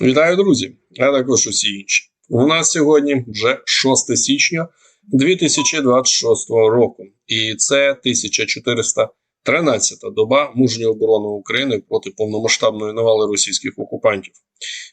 Вітаю, друзі, а також усі інші. У нас сьогодні вже 6 січня 2026 року, і це 1413 доба мужньої оборони України проти повномасштабної навали російських окупантів.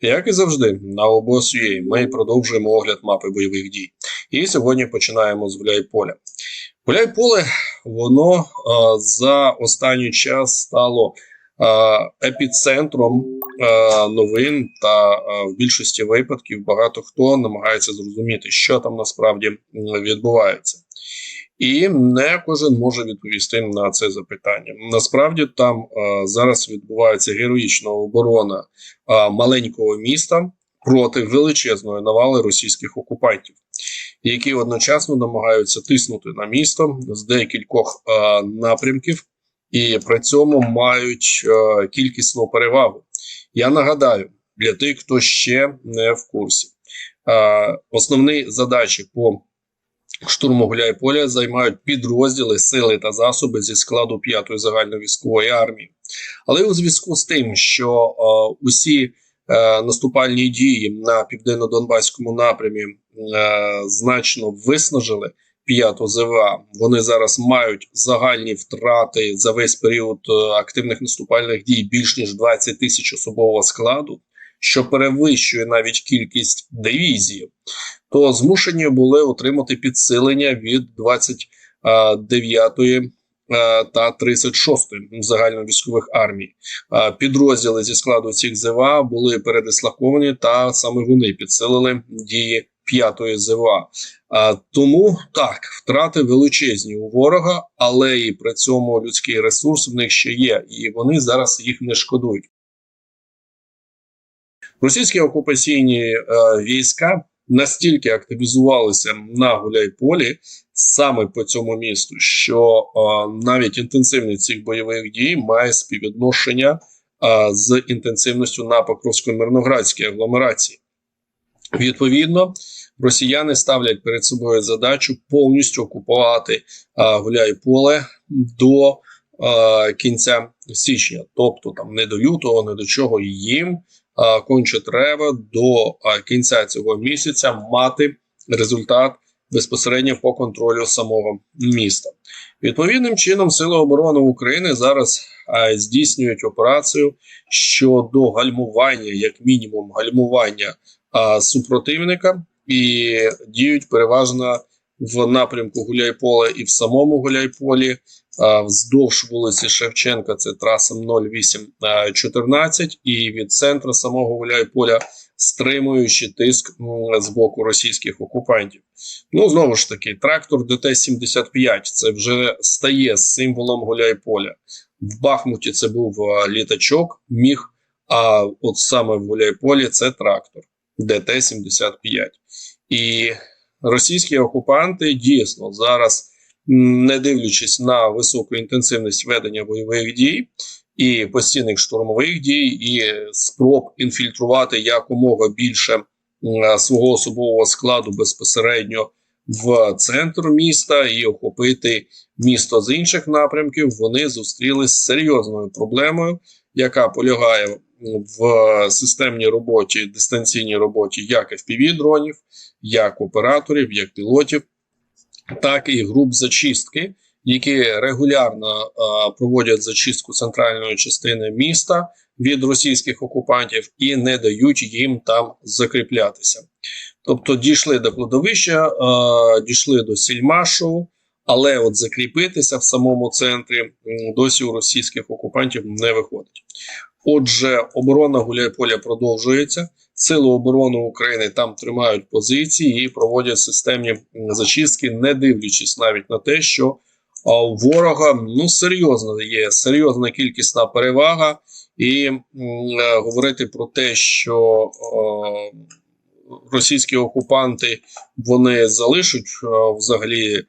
Як і завжди, на ОБОС.UA ми продовжуємо огляд мапи бойових дій. І сьогодні починаємо з Гуляйполя. Гуляйполе, воно а, за останній час стало епіцентром новин, та в більшості випадків багато хто намагається зрозуміти, що там насправді відбувається. І не кожен може відповісти на це запитання. Насправді там а, зараз відбувається героїчна оборона а, маленького міста проти величезної навали російських окупантів, які одночасно намагаються тиснути на місто з декількох а, напрямків і при цьому мають е, кількісну перевагу. Я нагадаю для тих, хто ще не в курсі. Е, основні задачі по штурму Гуляйполя займають підрозділи сили та засоби зі складу 5-ї загальновійськової армії. Але у зв'язку з тим, що е, усі наступальні дії на південно-донбаському напрямі значно виснажили п'яту ЗВА. Вони зараз мають загальні втрати за весь період е, активних наступальних дій більш ніж 20 тисяч особового складу, що перевищує навіть кількість дивізії, то змушені були отримати підсилення від 29-ї е, та 36-ї загальновійськових армій. Е, підрозділи зі складу цих ЗВА були передислоковані, та саме вони підсилили дії п'ятої ЗВА. А, Тому так, втрати величезні у ворога, але і при цьому людський ресурс в них ще є, і вони зараз їх не шкодують. Російські окупаційні е, війська настільки активізувалися на Гуляйполі саме по цьому місту, що е, навіть інтенсивність цих бойових дій має співвідношення е, з інтенсивністю на Покровсько-Мирноградській агломерації. Відповідно, росіяни ставлять перед собою задачу повністю окупувати а, Гуляйполе до а, кінця січня, тобто там не до лютого, не до чого їм а, конче треба до а, кінця цього місяця мати результат безпосередньо по контролю самого міста. Відповідним чином Сили оборони України зараз а, здійснюють операцію щодо гальмування, як мінімум, гальмування а, супротивника і діють переважно в напрямку Гуляйпола і в самому Гуляйполі. Вздовж вулиці Шевченка це траса 0814 і від центру самого Гуляйполя стримуючи тиск з боку російських окупантів. Ну знову ж таки, трактор ДТ-75 це вже стає символом Гуляйполя. В Бахмуті це був літачок, міг, а от саме в Гуляйполі це трактор. ДТ-75. І російські окупанти дійсно зараз, не дивлячись на високу інтенсивність ведення бойових дій і постійних штурмових дій, і спроб інфільтрувати якомога більше свого особового складу безпосередньо в центр міста і охопити місто з інших напрямків, вони зустрілись з серйозною проблемою, яка полягає в системній роботі, дистанційній роботі як fpv дронів, як операторів, як пілотів, так і груп зачистки, які регулярно а, проводять зачистку центральної частини міста від російських окупантів і не дають їм там закріплятися. Тобто дійшли до кладовища, а, дійшли до сільмашу. Але от закріпитися в самому центрі досі у російських окупантів не виходить. Отже, оборона Гуляйполя продовжується. Сили оборони України там тримають позиції і проводять системні зачистки, не дивлячись навіть на те, що у ворога ну серйозно є серйозна кількісна перевага, і м, говорити про те, що е, російські окупанти вони залишать е, взагалі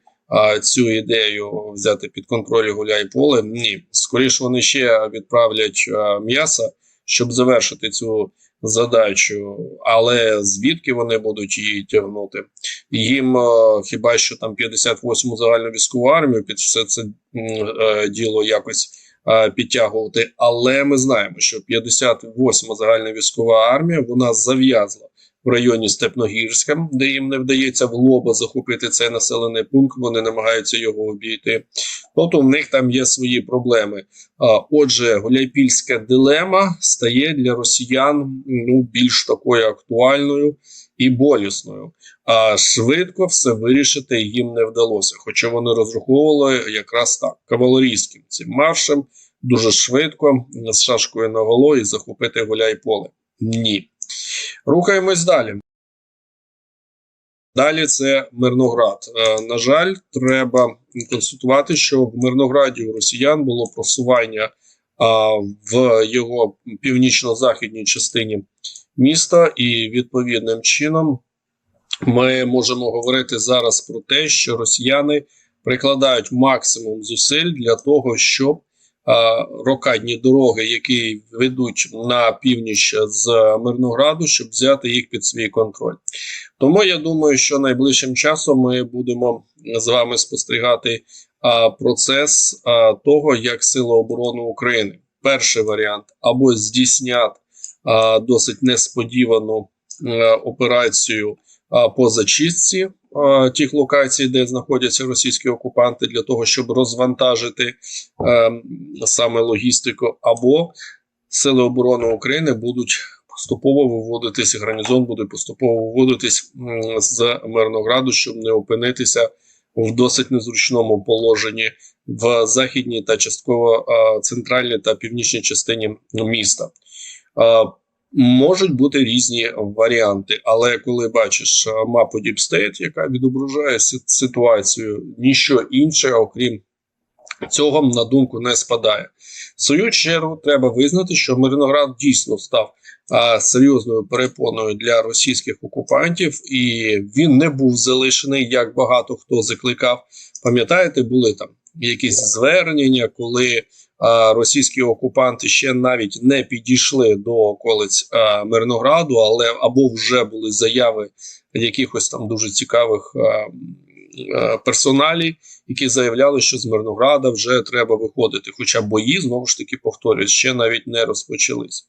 цю ідею взяти під контроль гуляй поле. Ні, скоріше вони ще відправлять м'ясо, щоб завершити цю задачу. Але звідки вони будуть її тягнути? Їм хіба що там 58-му загальну військову армію під все це е, діло якось підтягувати. Але ми знаємо, що 58-ма загальна військова армія вона зав'язла в районі Степногірська, де їм не вдається в лоба захопити цей населений пункт. Вони намагаються його обійти. Тобто в них там є свої проблеми. А, Отже, Гуляйпільська дилема стає для росіян ну більш такою актуальною і болісною. А швидко все вирішити їм не вдалося. Хоча вони розраховували якраз так кавалерійським цим маршем дуже швидко з шашкою на голо захопити Гуляйполе. Ні. Рухаємось далі. Далі це Мирноград. Е, на жаль, треба констатувати, що в Мирнограді у росіян було просування в його північно-західній частині міста, і відповідним чином ми можемо говорити зараз про те, що росіяни прикладають максимум зусиль для того, щоб рокадні дороги, які ведуть на північ з Мирнограду, щоб взяти їх під свій контроль. Тому я думаю, що найближчим часом ми будемо з вами спостерігати процес того, як Сили оборони України. Перший варіант або здійснять досить несподівану е, операцію по зачистці тих локацій, де знаходяться російські окупанти, для того, щоб розвантажити е, саме логістику, або сили оборони України будуть поступово виводитись, гарнізон буде поступово виводитись з Мирнограду, щоб не опинитися в досить незручному положенні в західній та частково центральній та північній частині міста. Можуть бути різні варіанти, але коли бачиш мапу Deep State, яка відображає ситуацію, ніщо інше, окрім цього, на думку не спадає. В свою чергу треба визнати, що Мирноград дійсно став а, серйозною перепоною для російських окупантів, і він не був залишений, як багато хто закликав. Пам'ятаєте, були там якісь звернення, коли російські окупанти ще навіть не підійшли до околиць Мирнограду, але або вже були заяви якихось там дуже цікавих персоналій, які заявляли, що з Мирнограда вже треба виходити. Хоча бої знову ж таки повторюсь, ще навіть не розпочались.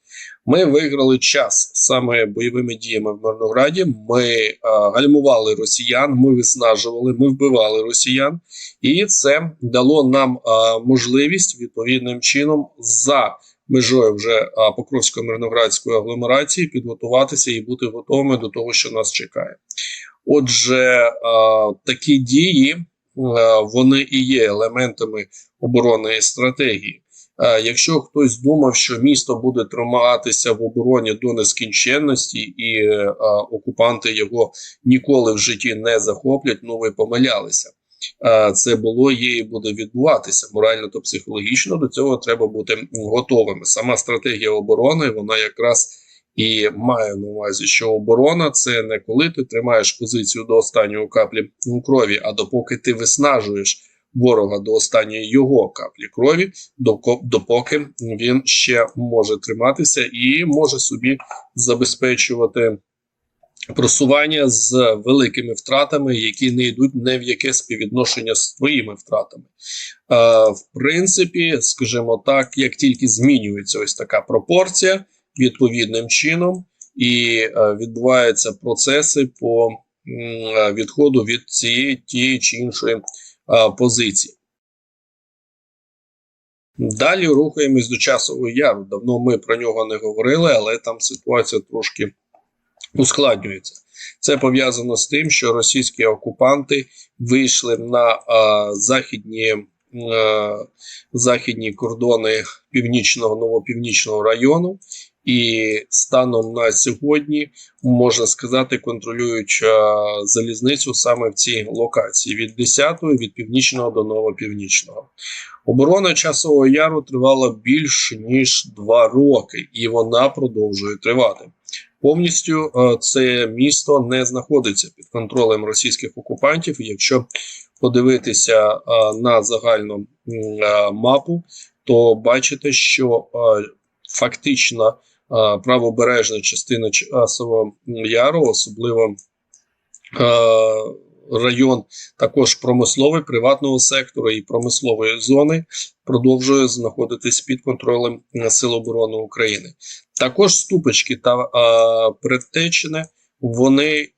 Ми виграли час саме бойовими діями в Мирнограді. Ми а, гальмували росіян, ми виснажували, ми вбивали росіян, і це дало нам а, можливість відповідним чином за. Межою вже Покровської мирноградської агломерації підготуватися і бути готовими до того, що нас чекає. Отже, такі дії вони і є елементами оборонної стратегії. Якщо хтось думав, що місто буде триматися в обороні до нескінченності, і окупанти його ніколи в житті не захоплять, ну ви помилялися. Це було є і буде відбуватися морально та психологічно. До цього треба бути готовими. Сама стратегія оборони, вона якраз і маю на увазі, що оборона це не коли ти тримаєш позицію до останньої каплі крові, а допоки ти виснажуєш ворога до останньої його каплі крові, допоки він ще може триматися і може собі забезпечувати. Просування з великими втратами, які не йдуть не в яке співвідношення з твоїми втратами. Е, В принципі, скажімо так, як тільки змінюється ось така пропорція, відповідним чином, і е, відбуваються процеси по е, відходу від цієї тієї чи іншої е, позиції. Далі рухаємось до часового яру. Давно ми про нього не говорили, але там ситуація трошки ускладнюється. Це пов'язано з тим, що російські окупанти вийшли на а, західні а, західні кордони північного новопівнічного району і станом на сьогодні можна сказати, контролюють залізницю саме в цій локації від 10-ї, від північного до новопівнічного. Оборона часового яру тривала більш ніж два роки, і вона продовжує тривати. Повністю це місто не знаходиться під контролем російських окупантів. Якщо подивитися на загальну мапу, то бачите, що фактично правобережна частина Часового Яру, особливо район також промисловий приватного сектору і промислової зони продовжує знаходитись під контролем е, Сил оборони України. Також ступочки та предтечини вони е,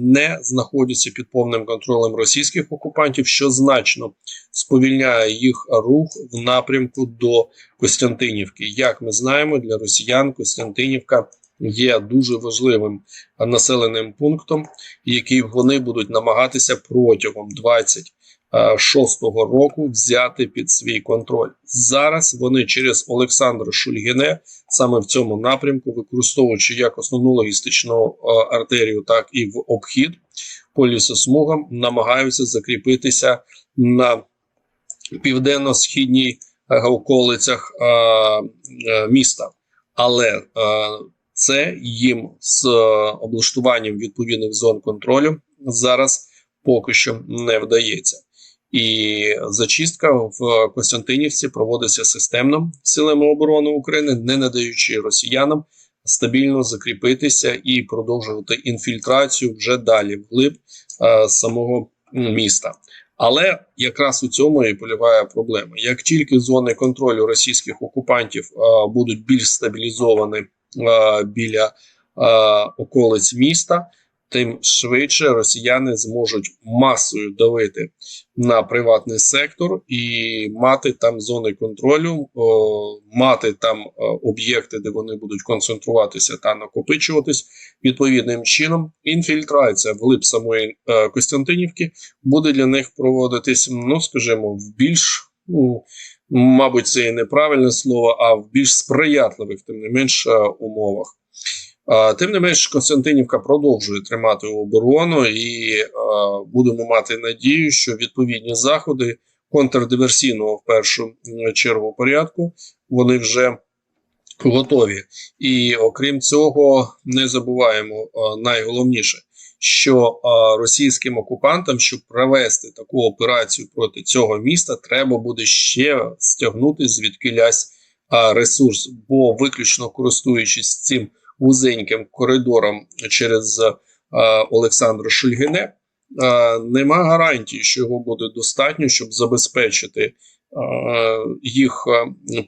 не знаходяться під повним контролем російських окупантів, що значно сповільняє їх рух в напрямку до Костянтинівки. Як ми знаємо, для росіян Костянтинівка є дуже важливим населеним пунктом, який вони будуть намагатися протягом 26-го року взяти під свій контроль. Зараз вони через Олександра Шульгіне саме в цьому напрямку, використовуючи як основну логістичну е, артерію, так і в обхід по лісосмугам, намагаються закріпитися на південно-східній е, околицях е, е, міста. Але е, це їм з е, облаштуванням відповідних зон контролю зараз поки що не вдається. І зачистка в Костянтинівці проводиться системно силами оборони України, не надаючи росіянам стабільно закріпитися і продовжувати інфільтрацію вже далі вглиб е, самого міста. Але якраз у цьому і полягає проблема. Як тільки зони контролю російських окупантів е, будуть більш стабілізовані е, біля е, околиць міста, тим швидше росіяни зможуть масою давити на приватний сектор і мати там зони контролю, мати там об'єкти, де вони будуть концентруватися та накопичуватись відповідним чином. Інфільтрація вглиб самої е, Костянтинівки буде для них проводитись, ну скажімо, в більш ну, Мабуть, це і неправильне слово, а в більш сприятливих, тим не менш, е, умовах. Тим не менш, Константинівка продовжує тримати оборону, і будемо мати надію, що відповідні заходи контрдиверсійного в першу чергу порядку вони вже готові. І окрім цього, не забуваємо найголовніше, що російським окупантам, щоб провести таку операцію проти цього міста, треба буде ще стягнути звідкилясь ресурс, бо виключно користуючись цим вузеньким коридором через е, Олександра Шульгине, е, нема гарантії, що його буде достатньо, щоб забезпечити е, їх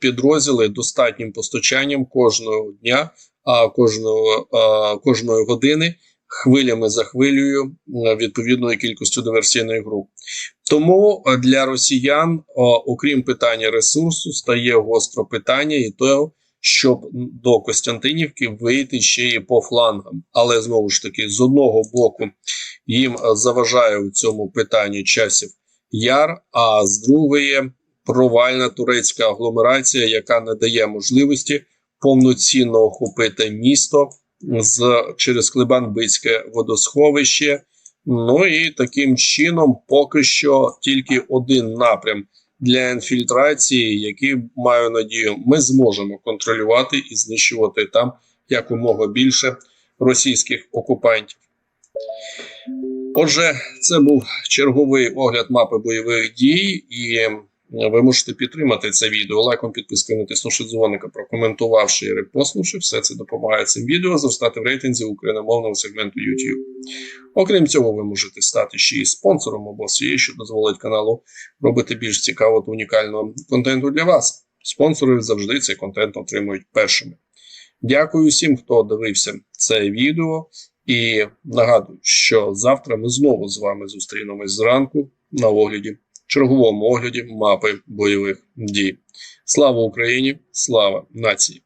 підрозділи достатнім постачанням кожного дня, а кожного кожної години. Хвилями за хвилею відповідною кількістю диверсійних груп. Тому для росіян, окрім питання ресурсу, стає гостро питання і того, щоб до Костянтинівки вийти ще і по флангам. Але знову ж таки, з одного боку їм заважає у цьому питанні часів яр, а з другої провальна турецька агломерація, яка не дає можливості повноцінно охопити місто з через Клебанбицьке водосховище. Ну і таким чином, поки що тільки один напрям для інфільтрації, які маю надію, ми зможемо контролювати і знищувати там якомога більше російських окупантів. Отже, це був черговий огляд мапи бойових дій, і ви можете підтримати це відео лайком, підпискою, натиснувши дзвоника, прокоментувавши і репостнувши. Все це допомагає цим відео зростати в рейтинзі україномовного сегменту YouTube. Окрім цього, ви можете стати ще й спонсором або що дозволить каналу робити більш цікавого та унікального контенту для вас. Спонсори завжди цей контент отримують першими. Дякую всім, хто дивився це відео, і нагадую, що завтра ми знову з вами зустрінемось зранку на огляді, черговому огляді мапи бойових дій. Слава Україні! Слава нації!